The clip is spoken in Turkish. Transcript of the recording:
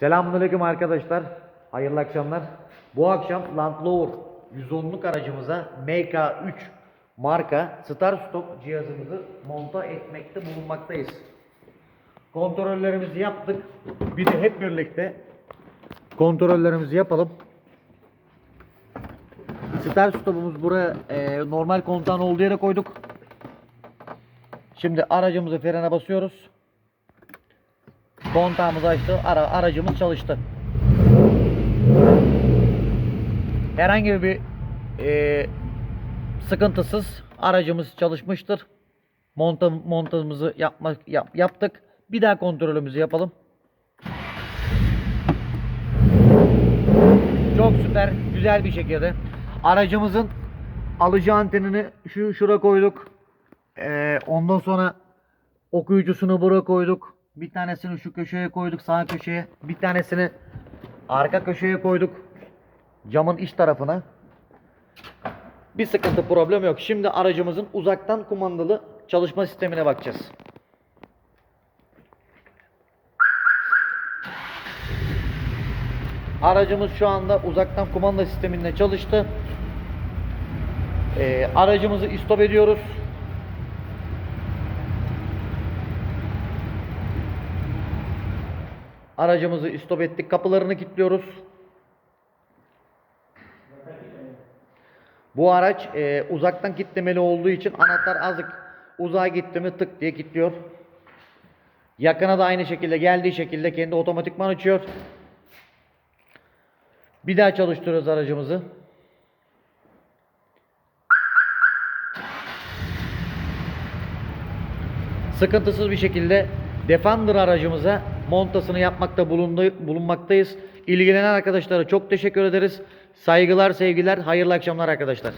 Selamünaleyküm arkadaşlar. Hayırlı akşamlar. Bu akşam Land Rover 110'luk aracımıza MK3 marka Star Stop cihazımızı monta etmekte bulunmaktayız. Kontrollerimizi yaptık. Bir de hep birlikte kontrollerimizi yapalım. Star Stop'umuz buraya e, normal kontağın olduğu yere koyduk. Şimdi aracımızı frene basıyoruz. Kontağımız açtı. Ara, aracımız çalıştı. Herhangi bir e, sıkıntısız aracımız çalışmıştır. Monta, montajımızı yapmak yap, yaptık. Bir daha kontrolümüzü yapalım. Çok süper, güzel bir şekilde. Aracımızın alıcı antenini şu şura koyduk. Ee, ondan sonra okuyucusunu buraya koyduk. Bir tanesini şu köşeye koyduk, sağ köşeye. Bir tanesini arka köşeye koyduk. Camın iç tarafına. Bir sıkıntı problem yok. Şimdi aracımızın uzaktan kumandalı çalışma sistemine bakacağız. Aracımız şu anda uzaktan kumanda sisteminde çalıştı. Ee, aracımızı istop ediyoruz. Aracımızı istop ettik. Kapılarını kilitliyoruz. Bu araç e, uzaktan kilitlemeli olduğu için anahtar azıcık uzağa gitti mi tık diye kilitliyor. Yakına da aynı şekilde geldiği şekilde kendi otomatikman açıyor. Bir daha çalıştırıyoruz aracımızı. Sıkıntısız bir şekilde Defender aracımıza montasını yapmakta bulunmaktayız. İlgilenen arkadaşlara çok teşekkür ederiz. Saygılar, sevgiler, hayırlı akşamlar arkadaşlar.